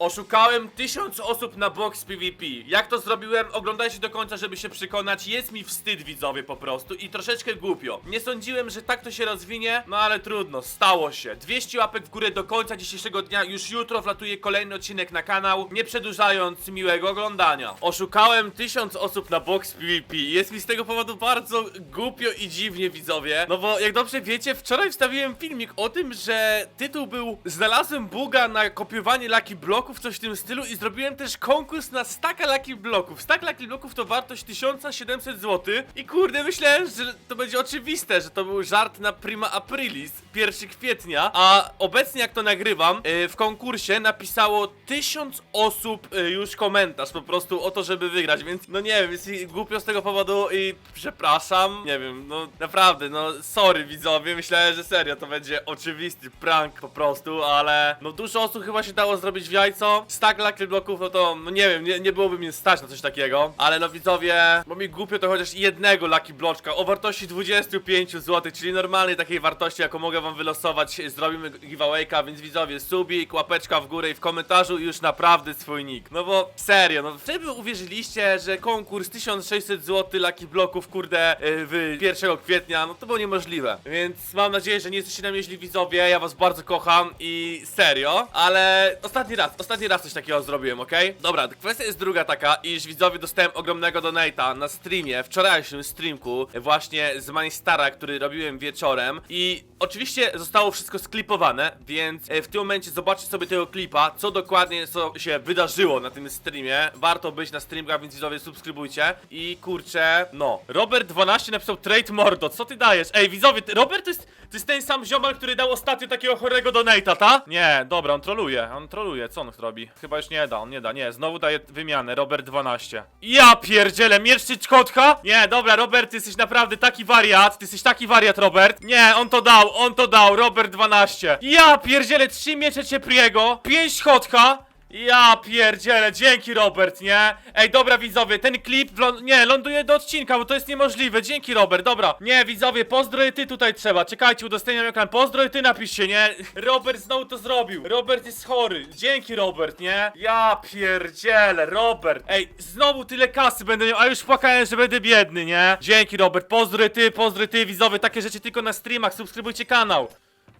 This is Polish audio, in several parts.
Oszukałem tysiąc osób na box PvP. Jak to zrobiłem? Oglądajcie do końca, żeby się przekonać. Jest mi wstyd, widzowie, po prostu. I troszeczkę głupio. Nie sądziłem, że tak to się rozwinie, no ale trudno, stało się. 200 łapek w górę do końca dzisiejszego dnia. Już jutro wlatuje kolejny odcinek na kanał. Nie przedłużając, miłego oglądania. Oszukałem tysiąc osób na box PvP. Jest mi z tego powodu bardzo głupio i dziwnie, widzowie. No bo jak dobrze wiecie, wczoraj wstawiłem filmik o tym, że tytuł był Znalazłem buga na kopiowanie Lucky Bloków, coś w tym stylu i zrobiłem też konkurs na staka Lucky Bloków. Stack Lucky Bloków to wartość 1700 zł i kurde, myślałem, że to będzie oczywiste, że to był żart na Prima Aprilis, 1 kwietnia, a obecnie jak to nagrywam, yy, w konkursie napisało 1000 osób yy, już komentarz po prostu o to, żeby wygrać, więc no nie wiem, jest głupio z tego powodu i przepraszam, nie wiem, no naprawdę, no sorry widzowie, myślałem, że serio to będzie oczywisty prank po prostu, ale no dużo osób chyba się dało zrobić w jajco, stack Lucky Bloków, no to no nie wiem, nie, nie byłoby mnie stać na coś takiego, ale no widzowie, bo mi głupio to chociaż jednego Lucky Bloczka o wartości 25 zł, czyli normalnej takiej wartości, jaką mogę wam wylosować, zrobimy giveawayka, więc widzowie, subik, łapeczka w górę i w komentarzu już naprawdę swój nick. No bo serio, no żeby uwierzyliście, że konkurs 1600 zł Lucky Bloków, kurde, yy, w 1 kwietnia, no to było niemożliwe. Więc mam nadzieję, że nie jesteście na mnie widzowie, ja was bardzo kocham i serio, ale ostatni raz, ostatni raz coś takiego zrobiłem, okej? Dobra, kwestia jest druga taka, iż widzowie dostałem ogromnego donata na streamie, wczorajszym streamku, właśnie z Manistara, który robiłem wieczorem i oczywiście zostało wszystko sklipowane, więc e, w tym momencie zobaczcie sobie tego klipa, co dokładnie co się wydarzyło na tym streamie. Warto być na streamkach, więc widzowie subskrybujcie i kurczę, no. Robert 12 napisał trade mordo, co ty dajesz? Ej, widzowie, ty- Robert to jest, to jest ten sam ziomal, który dał ostatnio takiego chorego donata, ta? Nie, dobra, on troluje, on troluje, co on robi? Chyba już nie da, on nie da, nie, znowu daje wymianę, Robert 12. Ja pierdzielę, miecz czy kotka? Nie, dobra, Robert, ty jesteś naprawdę taki wariat, ty jesteś taki wariat, Robert. Nie, on to dał, on to dał, Robert 12. Ja pierdzielę, trzy miecze Ciepriego, pięć kotka. Ja pierdzielę, dzięki Robert, nie? Ej, dobra widzowie, ten klip, wlą- nie, ląduje do odcinka, bo to jest niemożliwe, dzięki Robert, dobra. Nie, widzowie, pozdroję ty tutaj trzeba, czekajcie, udostępniam ekran, pozdroję ty napiszcie, nie? Robert znowu to zrobił, Robert jest chory, dzięki Robert, nie? Ja pierdzielę, Robert. Ej, znowu tyle kasy będę miał, a już płakałem, że będę biedny, nie? Dzięki Robert, pozdroję ty, pozdroję ty, widzowie, takie rzeczy tylko na streamach, subskrybujcie kanał.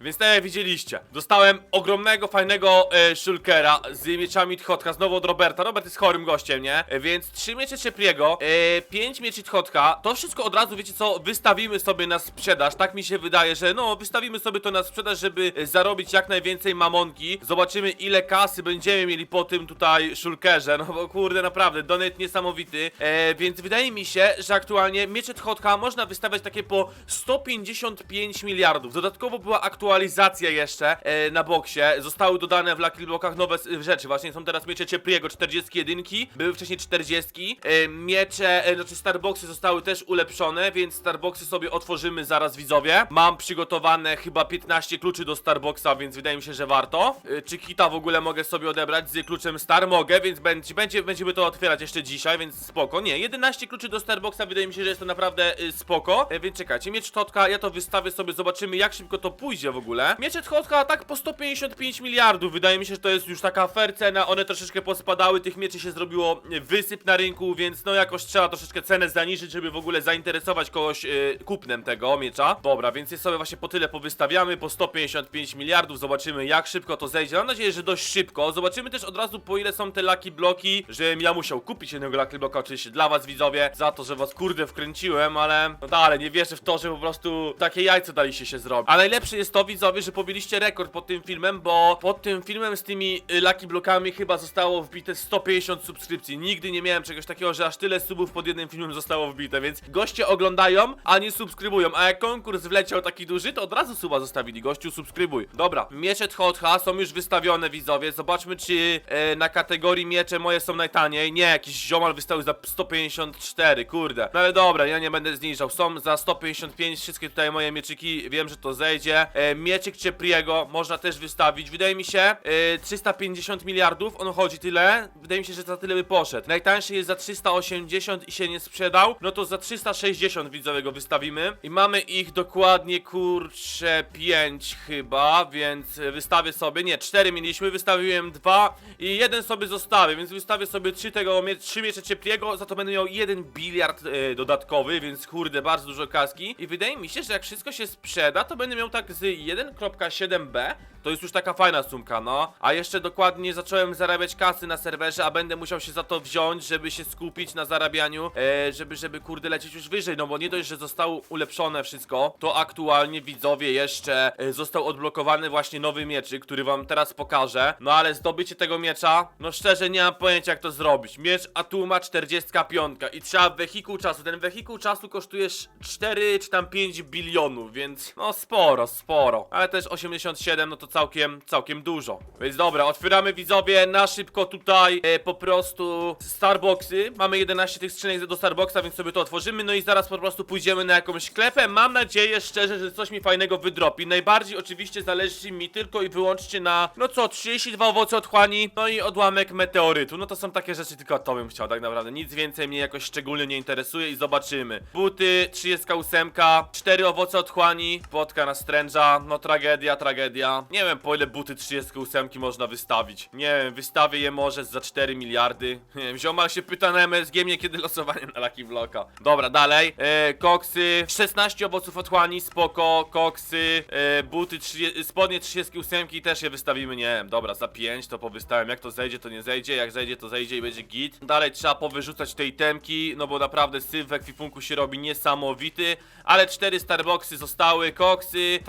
Więc tak jak widzieliście, dostałem ogromnego, fajnego e, shulkera z mieczami Tchotka, znowu od Roberta. Robert jest chorym gościem, nie? E, więc trzy miecze Ciepliego, e, pięć mieczy Tchotka. To wszystko od razu, wiecie co, wystawimy sobie na sprzedaż. Tak mi się wydaje, że no, wystawimy sobie to na sprzedaż, żeby e, zarobić jak najwięcej mamonki. Zobaczymy, ile kasy będziemy mieli po tym tutaj shulkerze. No bo kurde, naprawdę, donet niesamowity. E, więc wydaje mi się, że aktualnie miecze Tchotka można wystawiać takie po 155 miliardów. Dodatkowo była aktualizacja jeszcze e, na boksie. Zostały dodane w Lucky Blockach nowe rzeczy. Właśnie są teraz miecze Ciepliego 41, były wcześniej 40. E, miecze, e, znaczy Starboxy zostały też ulepszone, więc Starboxy sobie otworzymy zaraz widzowie. Mam przygotowane chyba 15 kluczy do Starboxa, więc wydaje mi się, że warto. E, czy kita w ogóle mogę sobie odebrać z kluczem Star? Mogę, więc będzie, będzie, będziemy to otwierać jeszcze dzisiaj, więc spoko. Nie, 11 kluczy do Starboxa, wydaje mi się, że jest to naprawdę y, spoko. E, więc czekajcie, miecz Totka, ja to wystawię sobie, zobaczymy jak szybko to pójdzie w ogóle. Miecz Totka tak po 155 miliardów, wydaje mi się, że to jest już taka fair cena, one troszeczkę pospadały, tych mieczy się zrobiło wysyp na rynku, więc no jakoś trzeba troszeczkę cenę zaniżyć, żeby w ogóle zainteresować kogoś y, kupnem tego miecza. Dobra, więc jest sobie właśnie po tyle powystawiamy, po 155 miliardów, zobaczymy jak szybko to zejdzie. Mam nadzieję, że dość szybko. Zobaczymy też od razu po ile są te Lucky Bloki, żebym ja musiał kupić jednego Lucky Bloka oczywiście dla was widzowie, za to, że was kurde wkręciłem, ale no dalej, nie wierzę w to, że po prostu takie jajce daliście się zrobić. A najlepsze jest to widzowie, że pobiliście rekord pod tym filmem, bo pod tym filmem z tymi y, Lucky Blokami chyba zostało wbite 150 subskrypcji. Nigdy nie miałem czegoś takiego, że aż tyle subów pod jednym filmem zostało wbite, więc goście oglądają, a nie subskrybują. A jak konkurs wleciał taki duży, to od razu suba zostawili. Gościu, subskrybuj. Dobra, miecze Tchotcha są już wystawione, widzowie. Zobaczmy, czy e, na kategorii miecze moje są najtaniej. Nie, jakiś ziomal wystawił za 154, kurde. No ale dobra, ja nie będę zniżał. Są za 155 wszystkie tutaj moje mieczyki. Wiem, że to zejdzie. E, e, mieczyk Ciepriego można też wystawić. Wydaje mi się e, 350 miliardów, on chodzi tyle. Wydaje mi się, że za tyle by poszedł. Najtańszy jest za 380 i się nie sprzedał, no to za 360 widzowie go wystawimy. I mamy ich dokładnie, kurczę, 5 chyba, więc wystawię sobie, nie, 4 mieliśmy, wystawiłem 2 i jeden sobie zostawię, więc wystawię sobie 3 tego, mie- 3 miecze Ciepliego, za to będę miał 1 biliard e, dodatkowy, więc kurde, bardzo dużo kaski. I wydaje mi się, że jak wszystko się sprzeda, to będę miał tak z 1.7b, to jest już taka fajna sumka, no. A jeszcze dokładnie zacząłem zarabiać kasy na serwerze, a będę musiał się za to wziąć, żeby się skupić na zarabianiu, e, żeby, żeby kurde lecieć już wyżej, no bo nie dość, że zostało ulepszone wszystko, to aktualnie widzowie jeszcze e, został odblokowany właśnie nowy mieczyk, który wam teraz pokażę. No ale zdobycie tego miecza, no szczerze nie mam pojęcia jak to zrobić. Miecz Atuma 45 i trzeba wehikuł czasu. Ten wehikuł czasu kosztuje 4 czy tam 5 bilionów, więc no sporo, sporo. Ale też 87 no to całkiem, całkiem dużo. Więc dobra, otwieramy widzowie na szybko tutaj e, po prostu Starboxy. Mamy 11 tych skrzynek do Starboxa, więc sobie to otworzymy. No i zaraz po prostu pójdziemy na jakąś sklepę. Mam nadzieję szczerze, że coś mi fajnego wydropi. Najbardziej oczywiście zależy mi tylko i wyłącznie na, no co, 32 owoce otchłani, no i odłamek meteorytu. No to są takie rzeczy, tylko to bym chciał tak naprawdę. Nic więcej mnie jakoś szczególnie nie interesuje i zobaczymy. Buty, 38, 4 owoce otchłani, płotka na stręża, no tragedia, tragedia. Nie wiem po ile buty 38 można wystawić. Nie wiem, wystawię je może za 4 miliardy. Nie wiem, ziomal się pyta na MSG mnie kiedy losowanie na Lucky Blocka. Dobra, dalej. E, koksy, 16 owoców otchłani, spoko, koksy, e, buty, 30, spodnie 38 też je wystawimy, nie wiem, dobra, za 5 to powystawiam, jak to zejdzie, to nie zejdzie, jak zejdzie, to zejdzie i będzie git. Dalej trzeba powyrzucać te itemki, no bo naprawdę syf w ekwipunku się robi niesamowity, ale 4 starboxy zostały, koksy,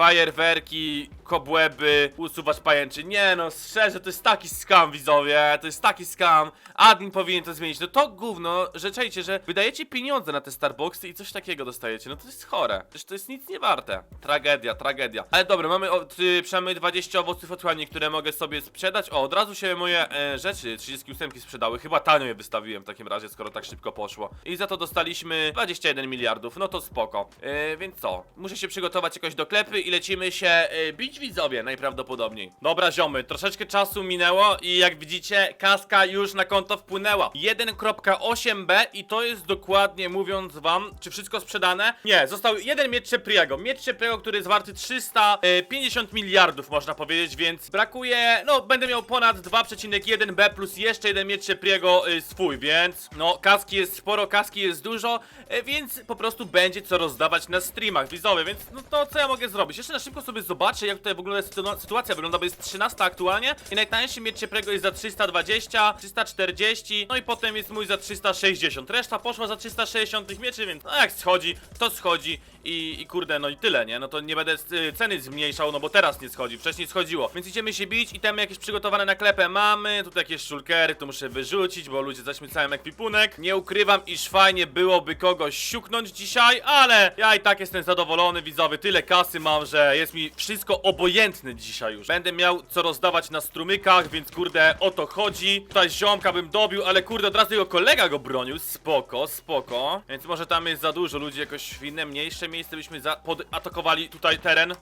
fajerwerki, kobłęby, usuwać pajęczy. Nie no, szczerze, to jest taki skam, widzowie, to jest taki skam. Admin powinien to zmienić. No to gówno, że czajcie, że wydajecie pieniądze na te Starbucksy i coś takiego dostajecie. No to jest chore. Przecież to jest nic nie warte. Tragedia, tragedia. Ale dobra, mamy ty, przynajmniej 20 owoców otchłani, które mogę sobie sprzedać. O, od razu się moje e, rzeczy 38 sprzedały. Chyba tanio je wystawiłem w takim razie, skoro tak szybko poszło. I za to dostaliśmy 21 miliardów. No to spoko. E, więc co? Muszę się przygotować jakoś do klepy i lecimy się e, bić widzowie najprawdopodobniej. Dobra, ziomy, troszeczkę czasu minęło i jak widzicie, kaska już na konto wpłynęła. 1.8b i to jest dokładnie mówiąc wam, czy wszystko sprzedane? Nie, został jeden miecz Czepriego. Miecz Czepriego, który jest warty 350 miliardów, można powiedzieć, więc brakuje, no, będę miał ponad 2,1b plus jeszcze jeden miecz Czepriego y, swój, więc no, kaski jest sporo, kaski jest dużo, y, więc po prostu będzie co rozdawać na streamach widzowie, więc no to co ja mogę zrobić? Jeszcze na szybko sobie zobaczę, jak tutaj w ogóle sytu- sytuacja wygląda, bo jest 13 aktualnie i najtańszy miecz Cieprego jest za 320, 340, no i potem jest mój za 360. Reszta poszła za 360 tych mieczy, więc no jak schodzi, to schodzi i, i kurde, no i tyle, nie? No to nie będę y, ceny zmniejszał, no bo teraz nie schodzi, wcześniej schodziło. Więc idziemy się bić i tam jakieś przygotowane na klepę mamy, tutaj jakieś szulkery, to muszę wyrzucić, bo ludzie zaśmiecają ekwipunek. Nie ukrywam, iż fajnie byłoby kogoś siuknąć dzisiaj, ale ja i tak jestem zadowolony, widzowie, tyle kasy mam, że jest mi wszystko obojętne dzisiaj już. Będę miał co rozdawać na strumykach, więc kurde, o to chodzi. Tutaj ziomka bym dobił, ale kurde, od razu jego kolega go bronił, spoko, spoko. Więc może tam jest za dużo ludzi, jakoś w inne, mniejsze miejsce byśmy za- podatakowali tutaj teren.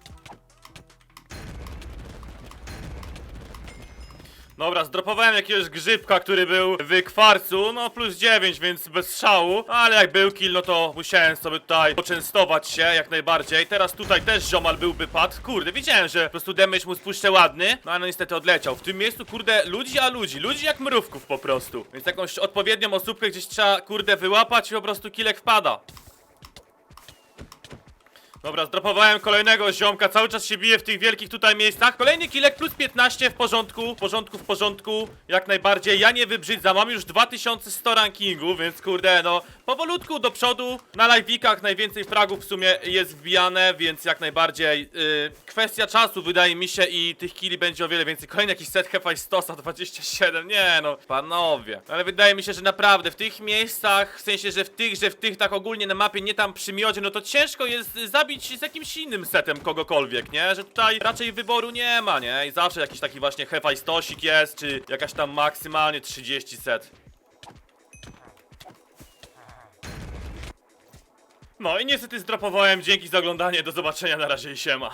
Dobra, zdropowałem jakiegoś grzybka, który był w kwarcu, no plus 9, więc bez szału. Ale jak był kill, no to musiałem sobie tutaj poczęstować się jak najbardziej. Teraz tutaj też ziomal byłby padł. Kurde, wiedziałem, że po prostu damage mu spuszczę ładny, no ale niestety odleciał. W tym miejscu, kurde, ludzi a ludzi. Ludzi jak mrówków po prostu. Więc jakąś odpowiednią osóbkę gdzieś trzeba, kurde, wyłapać i po prostu kilek wpada. Dobra, zdropowałem kolejnego ziomka, cały czas się bije w tych wielkich tutaj miejscach. Kolejny kilek plus 15 w porządku, w porządku, w porządku, jak najbardziej. Ja nie wybrzydzam, mam już 2100 rankingu, więc kurde, no powolutku do przodu. Na live'ikach najwięcej fragów w sumie jest wbijane, więc jak najbardziej yy, kwestia czasu wydaje mi się i tych killi będzie o wiele więcej. Kolejny jakiś set Hephaestosa 27, nie no, panowie. Ale wydaje mi się, że naprawdę w tych miejscach, w sensie, że w tych, że w tych tak ogólnie na mapie, nie tam przy miodzie, no to ciężko jest zabić z jakimś innym setem kogokolwiek, nie? Że tutaj raczej wyboru nie ma, nie? I zawsze jakiś taki właśnie Hephaestosik jest, czy jakaś tam maksymalnie 30 set. No i niestety zdropowałem, dzięki za oglądanie, do zobaczenia, na razie i siema.